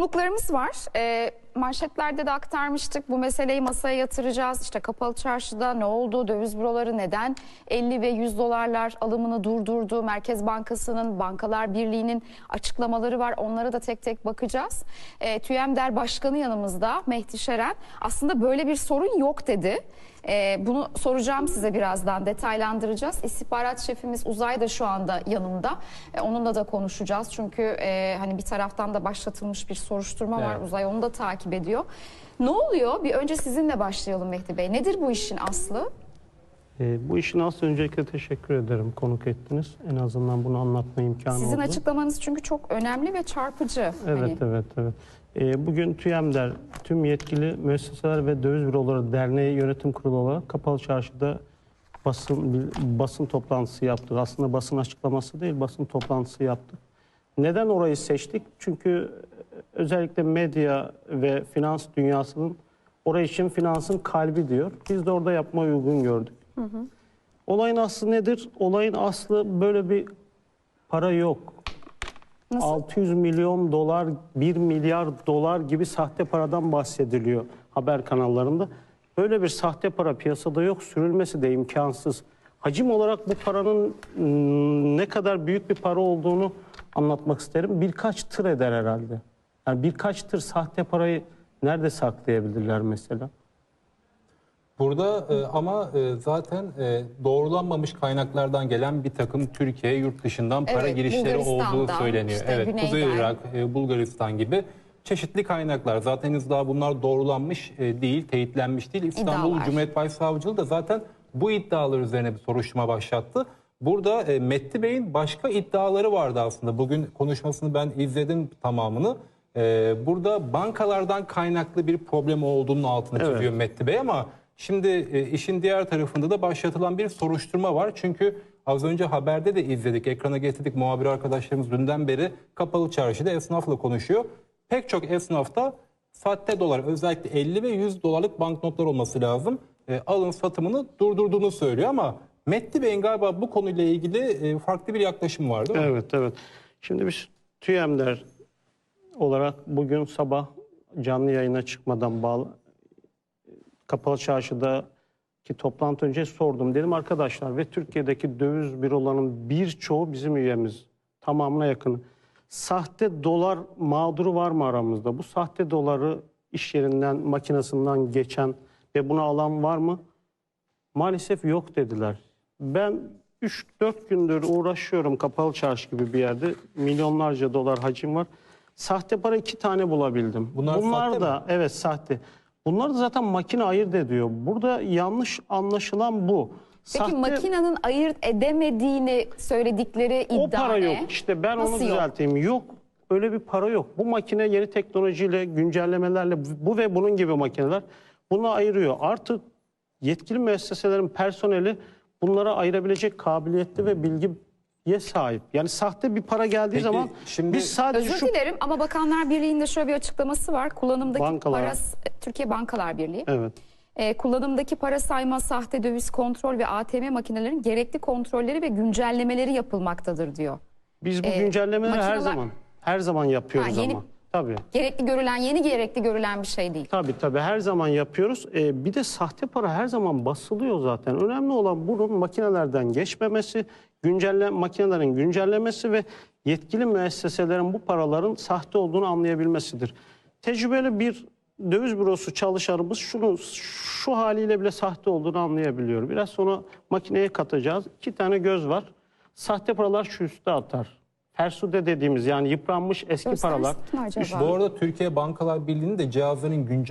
konuklarımız var. Ee, manşetlerde de aktarmıştık. Bu meseleyi masaya yatıracağız. İşte kapalı çarşıda ne oldu? Döviz büroları neden 50 ve 100 dolarlar alımını durdurdu? Merkez Bankası'nın, Bankalar Birliği'nin açıklamaları var. Onlara da tek tek bakacağız. Ee, TÜYEMDER Başkanı yanımızda Mehdi Şeren. Aslında böyle bir sorun yok dedi. Ee, bunu soracağım size birazdan detaylandıracağız. İstihbarat şefimiz Uzay da şu anda yanımda. Ee, onunla da konuşacağız. Çünkü e, hani bir taraftan da başlatılmış bir soruşturma var. Evet. Uzay onu da takip ediyor. Ne oluyor? Bir önce sizinle başlayalım Mehdi Bey. Nedir bu işin aslı? Ee, bu işin aslı öncelikle teşekkür ederim konuk ettiniz. En azından bunu anlatma imkanı Sizin oldu. açıklamanız çünkü çok önemli ve çarpıcı. Evet, Hani evet, evet. Ee, bugün TÜYEMDER, tüm yetkili müesseseler ve döviz büroları derneği yönetim kurulu olarak Kapalı Çarşı'da basın basın toplantısı yaptık. Aslında basın açıklaması değil, basın toplantısı yaptık. Neden orayı seçtik? Çünkü özellikle medya ve finans dünyasının orayı için finansın kalbi diyor. Biz de orada yapmayı uygun gördük. Olayın aslı nedir? Olayın aslı böyle bir para yok. Nasıl? 600 milyon dolar, 1 milyar dolar gibi sahte paradan bahsediliyor haber kanallarında. Böyle bir sahte para piyasada yok, sürülmesi de imkansız. Hacim olarak bu paranın mm, ne kadar büyük bir para olduğunu anlatmak isterim. Birkaç tır eder herhalde. Yani birkaç tır sahte parayı nerede saklayabilirler mesela? Burada e, ama e, zaten e, doğrulanmamış kaynaklardan gelen bir takım Türkiye yurt dışından para Evet, girişleri olduğu söyleniyor. işte evet. Kuzey Irak, e, Bulgaristan gibi çeşitli kaynaklar. Zaten henüz daha bunlar doğrulanmış e, değil, teyitlenmiş değil. İstanbul İddialar. Cumhuriyet Başsavcılığı da zaten bu iddialar üzerine bir soruşturma başlattı. Burada e, Metti Bey'in başka iddiaları vardı aslında. Bugün konuşmasını ben izledim tamamını. E, burada bankalardan kaynaklı bir problem olduğunun altını Evet. çiziyor Metti Bey ama şimdi e, işin diğer tarafında da başlatılan bir soruşturma var. Çünkü az önce haberde de izledik, ekrana getirdik muhabir arkadaşlarımız dünden beri kapalı çarşıda esnafla konuşuyor. Pek çok esnafta sahte dolar özellikle 50 ve 100 dolarlık banknotlar olması lazım. E, alın satımını durdurduğunu söylüyor ama Metti Bey'in galiba bu konuyla ilgili e, farklı bir yaklaşım var değil mi? Evet, evet. Şimdi biz TÜYEMDER olarak bugün sabah canlı yayına çıkmadan bağlı Kapalı Çarşı'daki toplantı önce sordum. Dedim arkadaşlar ve Türkiye'deki döviz bürolarının birçoğu bizim üyemiz. Tamamına yakını. Sahte dolar mağduru var mı aramızda? Bu sahte doları iş yerinden, makinesinden geçen ve bunu alan var mı? Maalesef yok dediler. Ben 3-4 gündür uğraşıyorum kapalı çarşı gibi bir yerde. Milyonlarca dolar hacim var. Sahte para iki tane bulabildim. Bunlar sahte da evet sahte. Bunlar da zaten makine ayırt ediyor. Burada yanlış anlaşılan bu. Peki Sahte- makinenin ayırt edemediğini söyledikleri iddia o para ne? yok. İşte ben Nasıl onu yok? düzelteyim. Yok. Öyle bir para yok. Bu makine yeni teknolojiyle, güncellemelerle bu ve bunun gibi makineler bunu ayırıyor. Artık yetkili müesseselerin personeli bunlara ayırabilecek kabiliyetli ve bilgiye sahip. Yani sahte bir para geldiği Peki, zaman şimdi- biz sadece Özür şu dilerim ama Bakanlar Birliği'nde şöyle bir açıklaması var. Kullanımdaki Bankalar. para Türkiye Bankalar Birliği. Evet. E, kullanımdaki para sayma, sahte döviz kontrol ve ATM makinelerinin gerekli kontrolleri ve güncellemeleri yapılmaktadır diyor. Biz bu Ee, güncellemeleri her makineler- zaman her zaman yapıyoruz Ha, yeni- ama. Tabii. Gerekli görülen, yeni gerekli görülen bir şey değil. Tabii tabii her zaman yapıyoruz. Ee, bir de sahte para her zaman basılıyor zaten. Önemli olan bunun makinelerden geçmemesi, güncelle makinelerin güncellemesi ve yetkili müesseselerin bu paraların sahte olduğunu anlayabilmesidir. Tecrübeli bir döviz bürosu çalışanımız şunu şu haliyle bile sahte olduğunu anlayabiliyor. Biraz sonra makineye katacağız. İki tane göz var. Sahte paralar şu üstte atar. Fersude dediğimiz yani yıpranmış eski paralar mi acaba? üst- Bu arada Türkiye Bankalar Birliği'nin de cihazların güncel